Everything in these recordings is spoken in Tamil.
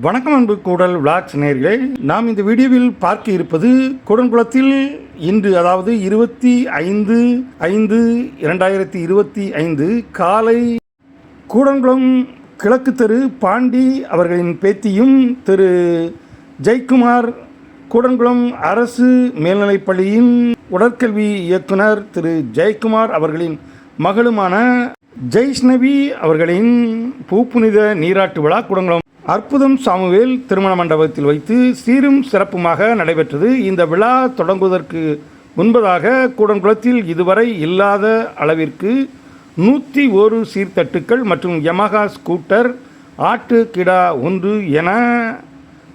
வணக்கம் அன்பு கூடல் விளாக்ஸ் நேர்களே. நாம் இந்த வீடியோவில் பார்க்க இருப்பது கூடன்குளத்தில் இன்று அதாவது இருபத்தி ஐந்து ஐந்து இரண்டாயிரத்தி இருபத்தி ஐந்து காலை கூடன்குளம் கிழக்கு தெரு பாண்டி அவர்களின் பேத்தியும் திரு ஜெய்குமார் கூடன்குளம் அரசு மேல்நிலைப்பள்ளியின் உடற்கல்வி இயக்குனர் திரு ஜெயக்குமார் அவர்களின் மகளுமான ஜெய்ஷ்ணவி அவர்களின் பூப்புனித நீராட்டு விழா கூடங்குளம் அற்புதம் சாமுவேல் திருமண மண்டபத்தில் வைத்து சீரும் சிறப்புமாக நடைபெற்றது. இந்த விழா தொடங்குவதற்கு முன்பதாக கூடன்குளத்தில் இதுவரை இல்லாத அளவிற்கு நூற்றி ஒரு சீர்தட்டுக்கள் மற்றும் யமகா ஸ்கூட்டர் ஆட்டு கிடா ஒன்று என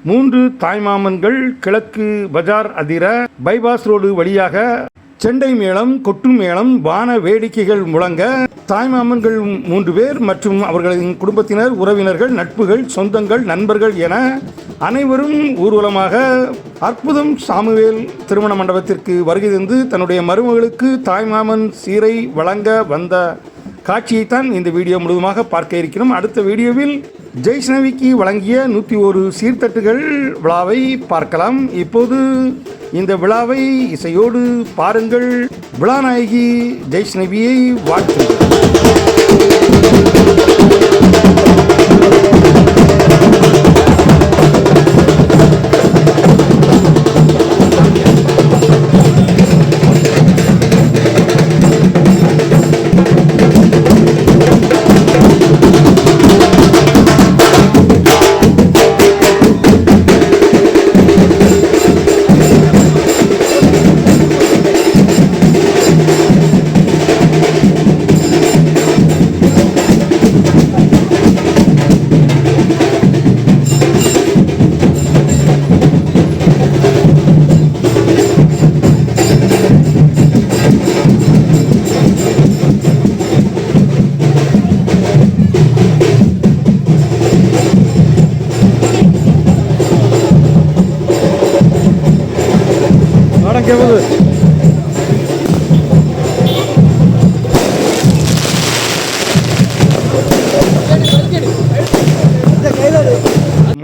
மூன்று தாய்மாமன்கள் கிழக்கு பஜார் அதிர பைபாஸ் ரோடு வழியாக செண்டை மேளம் கொட்டு மேளம் வான வேடிக்கைகள் முழங்க தாய்மாமன்கள் மூன்று பேர் மற்றும் அவர்களின் குடும்பத்தினர் உறவினர்கள் நட்புகள் சொந்தங்கள் நண்பர்கள் என அனைவரும் ஊர்வலமாக அற்புதம் சாமுவேல் திருமண மண்டபத்திற்கு வருகை தந்து தன்னுடைய மருமகளுக்கு தாய்மாமன் சீரை வழங்க வந்த காட்சியைத்தான் இந்த வீடியோ முழுவதுமாக பார்க்க இருக்கிறோம். அடுத்த வீடியோவில் ஜெய்ஷ்ணவிக்கு வழங்கிய நூற்றி ஒரு சீர்தட்டுகள் விழாவை பார்க்கலாம். இப்போது இந்த விழாவை இசையோடு பாருங்கள். விழாநாயகி ஜெய்ஷ்ணவியை வாழ்த்து வணக்கம்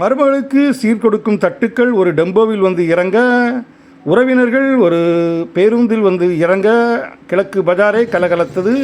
மருமகளுக்கு சீர்கொடுக்கும் தட்டுக்கள் ஒரு டெம்போவில் வந்து இறங்க உறவினர்கள் ஒரு பேருந்தில் வந்து இறங்க கிழக்கு பஜாரை கலகலத்தது.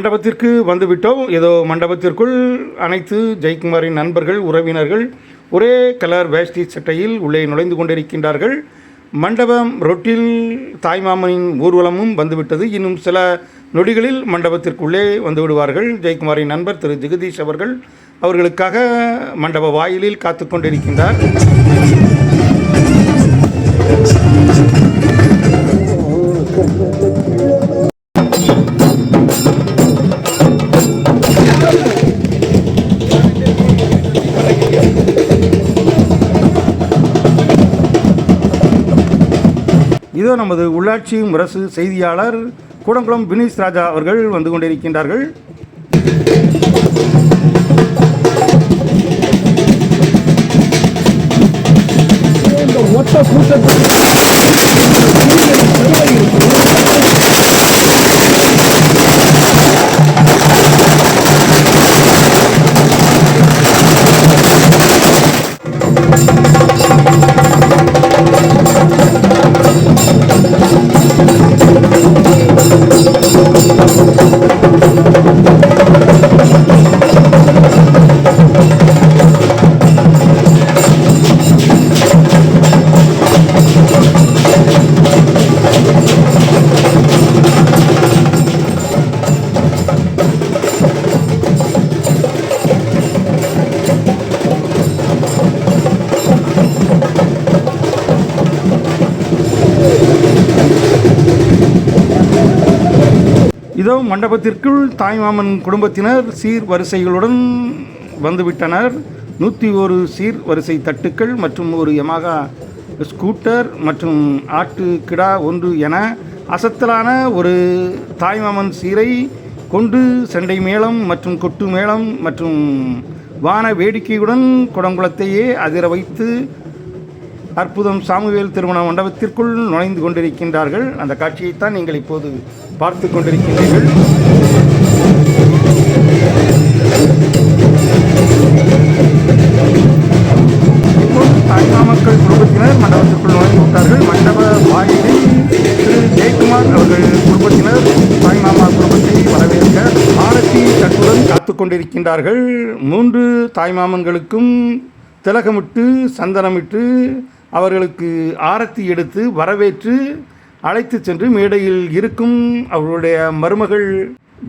மண்டபத்திற்கு வந்துவிட்டோம். ஏதோ மண்டபத்திற்குள் அனைத்து ஜெயக்குமாரின் நண்பர்கள் உறவினர்கள் ஒரே கலர் வேஷ்டி சட்டையில் உள்ளே நுழைந்து கொண்டிருக்கின்றார்கள். மண்டபம் ரொட்டில் தாய்மாமனின் ஊர்வலமும் வந்துவிட்டது. இன்னும் சில நொடிகளில் மண்டபத்திற்குள்ளே வந்து விடுவார்கள். ஜெயக்குமாரின் நண்பர் திரு ஜெகதீஷ் அவர்கள் அவர்களுக்காக மண்டப வாயிலில் காத்து கொண்டிருக்கின்றார். இதோ நமது உள்ளாட்சி முரசு செய்தியாளர் கூடங்குளம் வினீஷ் ராஜா அவர்கள் வந்து கொண்டிருக்கின்றார்கள். இந்த கூட்டத்தில் மண்டபத்திற்குள் தாய்மாமன் குடும்பத்தினர் சீர் வரிசைகளுடன் வந்துவிட்டனர். நூற்றி ஒரு சீர் வரிசை தட்டுக்கள் மற்றும் ஒரு யமாகா ஸ்கூட்டர் மற்றும் ஆட்டு கிடா ஒன்று என அசத்தலான ஒரு தாய்மாமன் சீரை கொண்டு சண்டை மேளம் மற்றும் கொட்டு மேளம் மற்றும் வான வேடிக்கையுடன் குடங்குளத்தையே அதிர வைத்து அற்புதம் சாமுவேல் திருமண மண்டபத்திற்குள் நுழைந்து கொண்டிருக்கின்றார்கள். அந்த காட்சியைத்தான் நீங்கள் இப்போது பார்த்து கொண்டிருக்கின்றீர்கள் இப்போது தாய்மாமக்கள் குடும்பத்தினர் மண்டபத்திற்குள் நுழைந்து விட்டார்கள். மண்டப வாயிலில் திரு ஜெயக்குமார் அவர்கள் குடும்பத்தினர் தாய்மாமா குடும்பத்தை வரவேற்க ஆரத்தி தட்டுடன் காத்து கொண்டிருக்கின்றார்கள். மூன்று தாய்மாமன்களுக்கும் திலகமிட்டு சந்தனமிட்டு அவர்களுக்கு ஆரத்தி எடுத்து வரவேற்று அழைத்து சென்று மேடையில் இருக்கும் அவர்களுடைய மருமகள்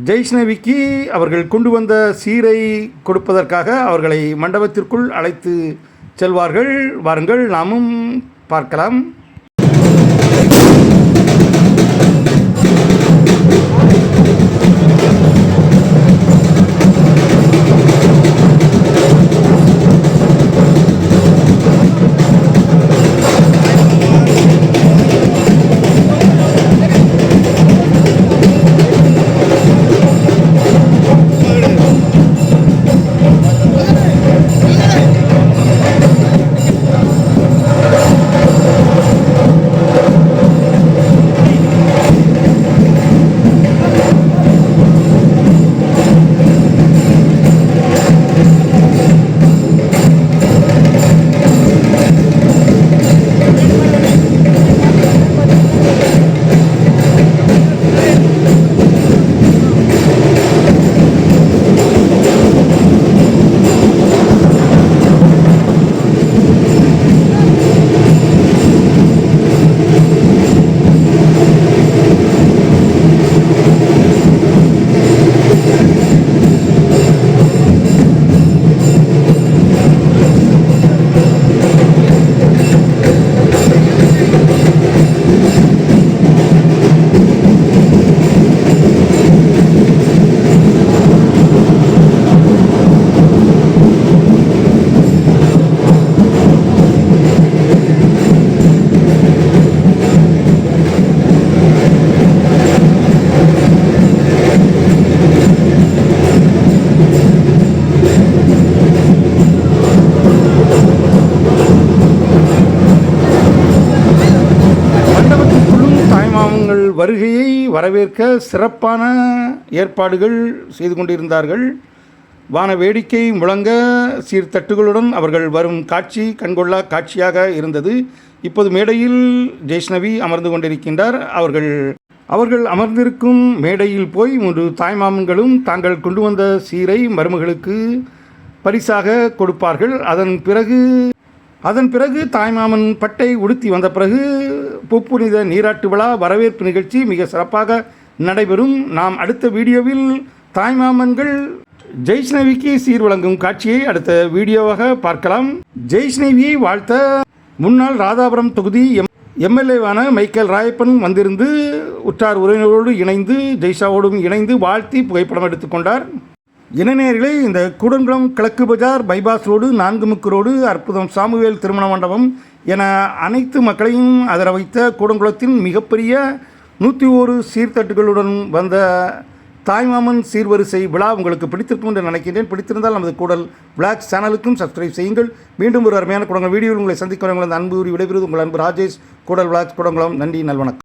ஜெய்ஷ்ணவிக்கு அவர்கள் கொண்டு வந்த சீரை கொடுப்பதற்காக அவர்களை மண்டபத்திற்குள் அழைத்து செல்வார்கள். வாருங்கள் நாமும் பார்க்கலாம். வருகையை வரவேற்க சிறப்பான ஏற்பாடுகள் செய்து கொண்டிருந்தார்கள். வான வேடிக்கை முழங்க சீர்தட்டுகளுடன் அவர்கள் வரும் காட்சி கண்கொள்ளா காட்சியாக இருந்தது. இப்போது மேடையில் ஜெய்ஷ்ணவி அமர்ந்து கொண்டிருக்கின்றார். அவர்கள் அவர்கள் அமர்ந்திருக்கும் மேடையில் போய் மூன்று தாய்மாமன்களும் தாங்கள் கொண்டு வந்த சீரை மருமகளுக்கு பரிசாக கொடுப்பார்கள். அதன் பிறகு அதன் பிறகு தாய்மாமன் பட்டை உடுத்தி வந்த பிறகு புப்புனித நீராட்டு விழா வரவேற்பு நிகழ்ச்சி மிக சிறப்பாக நடைபெறும். நாம் அடுத்த வீடியோவில் தாய்மாமன்கள் ஜெய்ஷ்ணவிக்கு சீர் வழங்கும் காட்சியை அடுத்த வீடியோவாக பார்க்கலாம். ஜெய்ஷ்ணவியை வாழ்த்த முன்னாள் ராதாபுரம் தொகுதி எம் எம்எல்ஏவான மைக்கேல் ராயப்பன் வந்திருந்து உற்றார் உறவினரோடு இணைந்து ஜெய்ஷாவோடும் இணைந்து வாழ்த்தி புகைப்படம் எடுத்துக்கொண்டார் இணைநேர்களே இந்த கூடங்குளம் கிழக்கு பஜார் பைபாஸ் ரோடு நான்கு முக்கு ரோடு அற்புதம் சாமுவேல் திருமண மண்டபம் என அனைத்து மக்களையும் அதர வைத்த கூடங்குளத்தின் மிகப்பெரிய நூற்றி ஒரு சீர்தட்டுகளுடன் வந்த தாய்மாமன் சீர்வரிசை விழா உங்களுக்கு பிடித்திருக்கும் என்று நினைக்கின்றேன். பிடித்திருந்தால் நமது கூடல் பிளாக் சேனலுக்கும் சப்ஸ்கிரைப் செய்யுங்கள். மீண்டும் ஒரு அருமையான குடங்கள் வீடியோவில் உங்களை சந்திக்கிறவங்களது அன்பு கூறி விடைபெறுவது உங்கள் அன்பு ராஜேஷ். கூடல் விளாக் குடங்குளம் நன்றி நல்வணக்கம்.